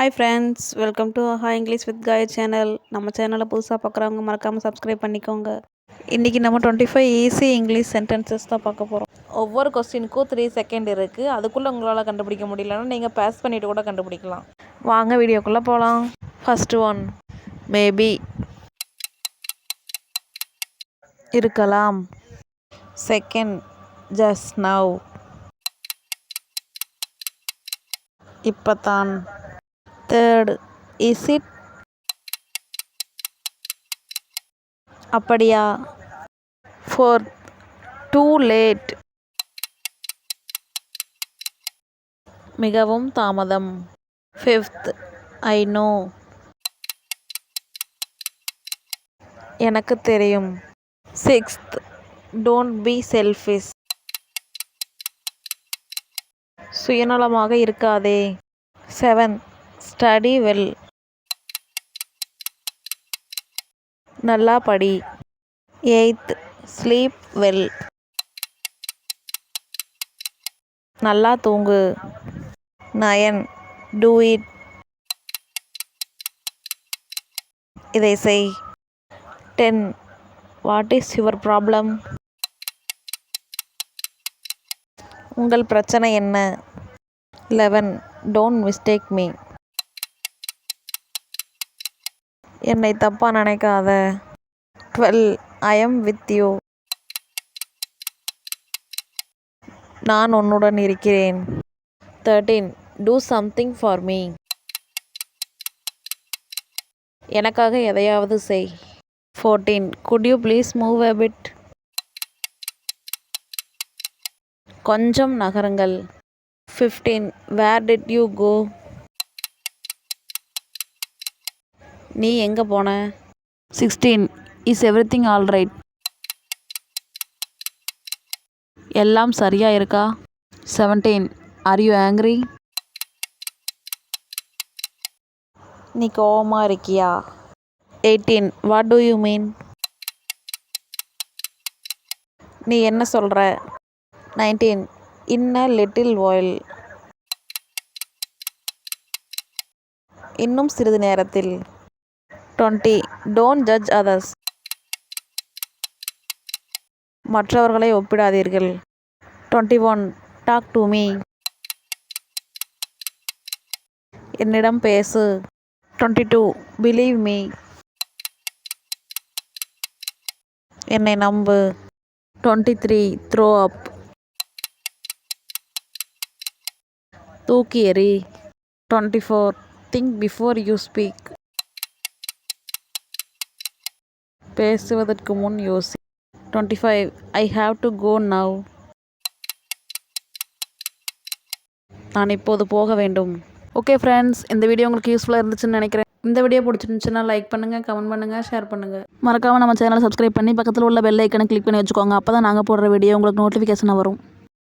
Hi friends welcome to hi English with Kai channel நம்ம சேனலை புதுசாக பார்க்குறவங்க மறக்காமல் சப்ஸ்கிரைப் பண்ணிக்கோங்க. இன்றைக்கி நம்ம twenty five easy English sentences தான் பார்க்க போகிறோம் ஒவ்வொரு கொஸ்டினுக்கும் த்ரீ செகண்ட் இருக்குது அதுக்குள்ளே உங்களால் கண்டுபிடிக்க முடியலன்னா நீங்கள் பாஸ் பண்ணிவிட்டு கூட கண்டுபிடிக்கலாம். வாங்க வீடியோக்குள்ளே போகலாம் ஃபஸ்ட்டு ஒன் மேபி இருக்கலாம். செகண்ட் ஜஸ்ட் நவ் இப்போத்தான் தேர்டு இஸ் இட் அப்படியா? ஃபோர்த் டூ லேட் மிகவும் தாமதம். ஃபிஃப்த் ஐ நோ எனக்கு தெரியும். சிக்ஸ்த் டோன்ட் பி செல்ஃபிஷ் சுயநலமாக இருக்காதே. செவன் ஸ்டடி வெல் நல்லா படி. எயித் ஸ்லீப் வெல் நல்லா தூங்கு. நயன் டூ இட் இதை செய். Ten what is your problem உங்கள் பிரச்சனை என்ன? லெவன் டோன்ட் மிஸ்டேக் மீ என்னை தப்பாக நினைக்காத. Twelve I am with you நான் உன்னுடன் இருக்கிறேன். Thirteen do something for me எனக்காக எதையாவது செய். Fourteen could you please move a bit கொஞ்சம் நகருங்கள். Fifteen where did you go நீ எங்கே போன? Sixteen is everything all right எல்லாம் சரியாக இருக்கா? செவன்டீன் ஆர் யூ ஆங்க்ரி நீ கோவமாக இருக்கியா? Eighteen what do you mean நீ என்ன சொல்கிற நைன்டீன் இன் அ லிட்டில் வாயில் இன்னும் சிறிது நேரத்தில். டுவெண்ட்டி டோன்ட் ஜட்ஜ் அதர்ஸ் மற்றவர்களை ஒப்பிடாதீர்கள். Twenty one talk to me என்னிடம் பேசு. டுவெண்ட்டி டூ பிலீவ் மீ என்னை நம்பு. டுவெண்ட்டி த்ரீ த்ரோ அப் தூக்கி எறி. Twenty four think before you speak பேசுவதற்கு முன் யோசி. Twenty five I have to go now நான் இப்போது போக வேண்டும். ஓகே ஃப்ரெண்ட்ஸ் இந்த வீடியோ உங்களுக்கு யூஸ்ஃபுல்லாக இருந்துச்சுன்னு நினைக்கிறேன். இந்த வீடியோ பிடிச்சிருந்துச்சுன்னா லைக் பண்ணுங்கள் கமெண்ட் பண்ணுங்கள் ஷேர் பண்ணுங்கள் மறக்காமல் நம்ம சேனலை சப்ஸ்கிரைப் பண்ணி பக்கத்தில் உள்ள பெல் ஐக்கனை கிளிக் பண்ணி வச்சுக்கோங்க. அப்போ தான் நாங்கள் போடுற வீடியோ உங்களுக்கு நோட்டிஃபிகேஷன் வரும்.